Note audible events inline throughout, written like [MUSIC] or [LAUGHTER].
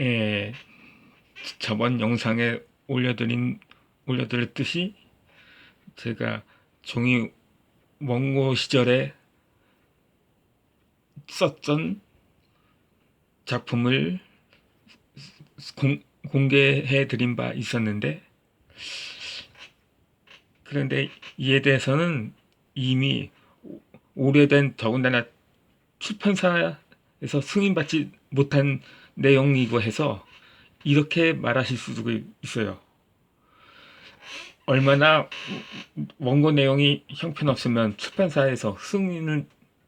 예, 저번 영상에 올려드린 올려드렸듯이 제가 종이 원고 시절에 썼던 작품을 공, 공개해 드린 바 있었는데 그런데 이에 대해서는 이미 오- 오래된 더군다나 출판사에서 승인받지 못한 내용이고 해서 이렇게 말하실 수도 있어요. 얼마나 원고 내용이 형편없으면 출판사에서 승인을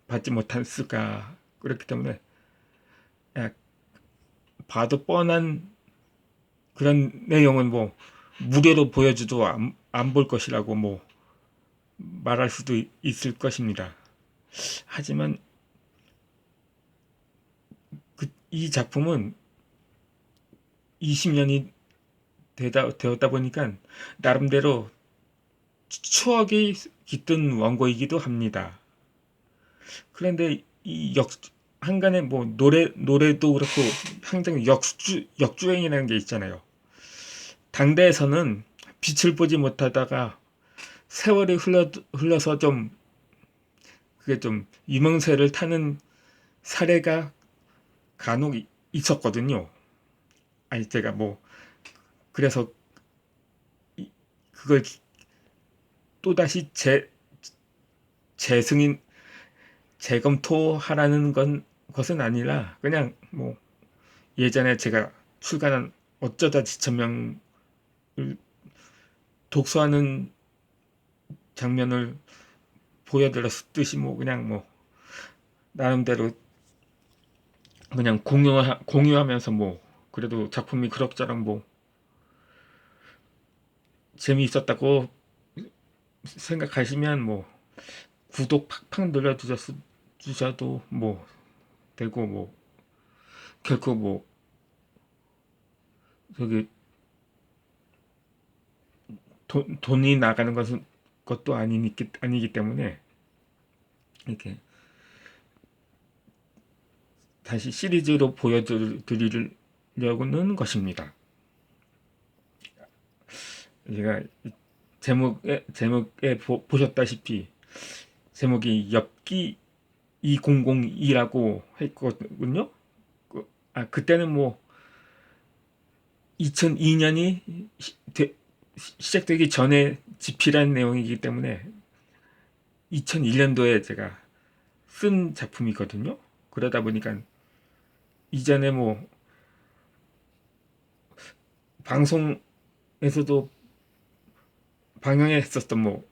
받지 못했을까 그렇기 때문에 야, 봐도 뻔한 그런 내용은 뭐 무료로 보여줘도 안 볼 것이라고 뭐 말할 수도 있- 있을 것입니다. 하지만 그, 이 작품은 20년이 되다, 되었다 보니까 나름대로 추- 추억이 깃든 원고이기도 합니다. 그런데 이 역, 한간에 뭐 노래, 노래도 그렇고 항상 역주, 역주행이라는 게 있잖아요. 당대에서는 빛을 보지 못하다가 세월이 흘러, 흘러서 좀 그게 좀 유명세를 타는 사례가 간혹 이- 있었거든요. 아니 제가 뭐 그래서 이- 그걸 또 다시 재 재승인 재검토하라는 건 것은 아니라 그냥 뭐 예전에 제가 출간한 어쩌다 지천명을 독서하는 장면을 보여드렸듯이 뭐 그냥 뭐 나름대로 그냥 공유하, 공유하면서 뭐 그래도 작품이 그럭저럭 뭐 재미있었다고 생각하시면 뭐 구독 팍팍 눌러 주셔도 뭐 되고 뭐 결코 뭐 저기 돈, 돈이 나가는 것은 것도 아니기, 아니기 때문에 이렇게 다시 시리즈로 보여드리려고는 것입니다. 제가 이 제목에 제목에 보, 보셨다시피 제목이 엽기 2002라고 했거든요. 그- 아 그때는 뭐 2002년이 시작되기 전에 집필한 내용이기 때문에 2001년도에 제가 쓴 작품이거든요. 그러다 보니까 이전에 뭐 방송에서도 방영했었던 뭐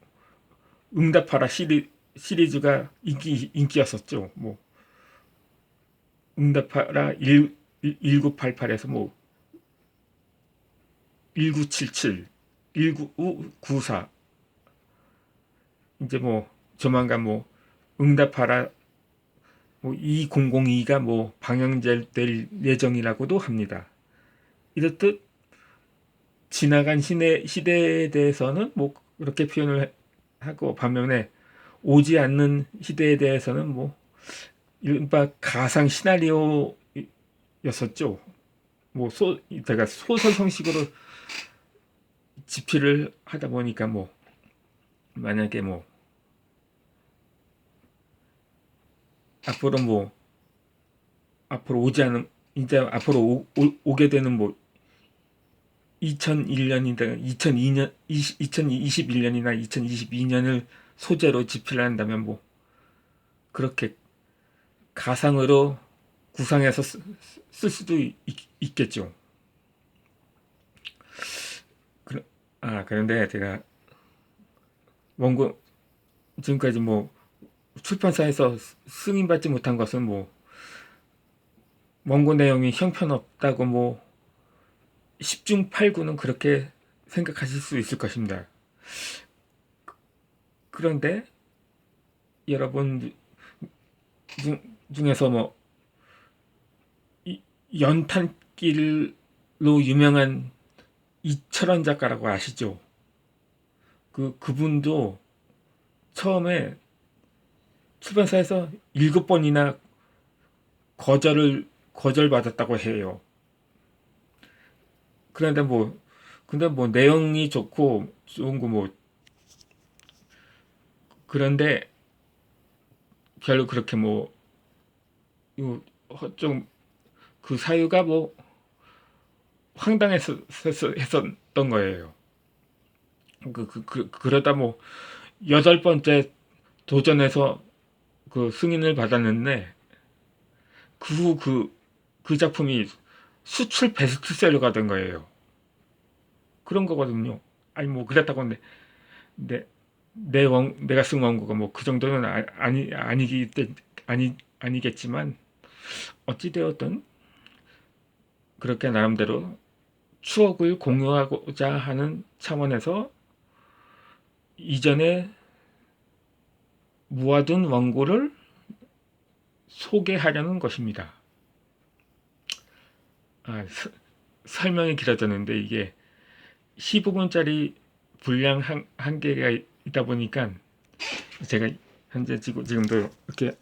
응답하라 시리, 시리즈가 인기 인기였었죠. 뭐 응답하라 1, 1988에서 뭐 1977, 1994 이제 뭐 조만간 뭐 응답하라 뭐 2002가 뭐 방영될 예정이라고도 합니다. 이렇듯 지나간 시대, 시대에 대해서는 뭐 그렇게 표현을 하고 반면에 오지 않는 시대에 대해서는 뭐 이른바 가상 시나리오였었죠. 뭐 소, 제가 소설 형식으로 [LAUGHS] 집필을 하다 보니까 뭐 만약에 뭐 앞으로 뭐 앞으로 오지 않은 이제 앞으로 오, 게 되는 뭐 2001년이나 2002년 20, 2021년이나 2022년을 소재로 집필을 한다면 뭐 그렇게 가상으로 구상해서 쓰, 쓸 수도 있, 있겠죠. 그, 아 그런데 제가 원고 지금까지 뭐 출판사에서 승인받지 못한 것은 뭐 원고 내용이 형편없다고 뭐 10중 8구는 그렇게 생각하실 수 있을 것입니다. 그런데 여러분 중, 중에서 뭐 연탄길로 유명한 이철원 작가라고 아시죠? 그 그분도 처음에 출판사에서 일곱 번이나 거절을 거절받았다고 해요. 그런데 뭐 근데 뭐 내용이 좋고 좋은 거 뭐 그런데 별로 그렇게 뭐 뭐좀그 사유가 뭐 황당했었던 거예요. 그, 그, 그 그러다 뭐 여덟 번째 도전에서 그 승인을 받았는데 그 후 그 그 작품이 수출 베스트셀러가 된 거예요. 그런 거거든요. 아니 뭐 그렇다고 내, 내, 내 원, 내가 쓴 원고가 뭐 그 정도는 아, 아니 아니기 때 아니 아니겠지만 어찌 되었든 그렇게 나름대로 추억을 공유하고자 하는 차원에서 이전에 모아둔 원고를 소개하려는 것입니다. 아, 서- 설명이 길어졌는데 이게 15분짜리 분량 한, 한 개가 있다 보니까 제가 현재 지금, 지금도 이렇게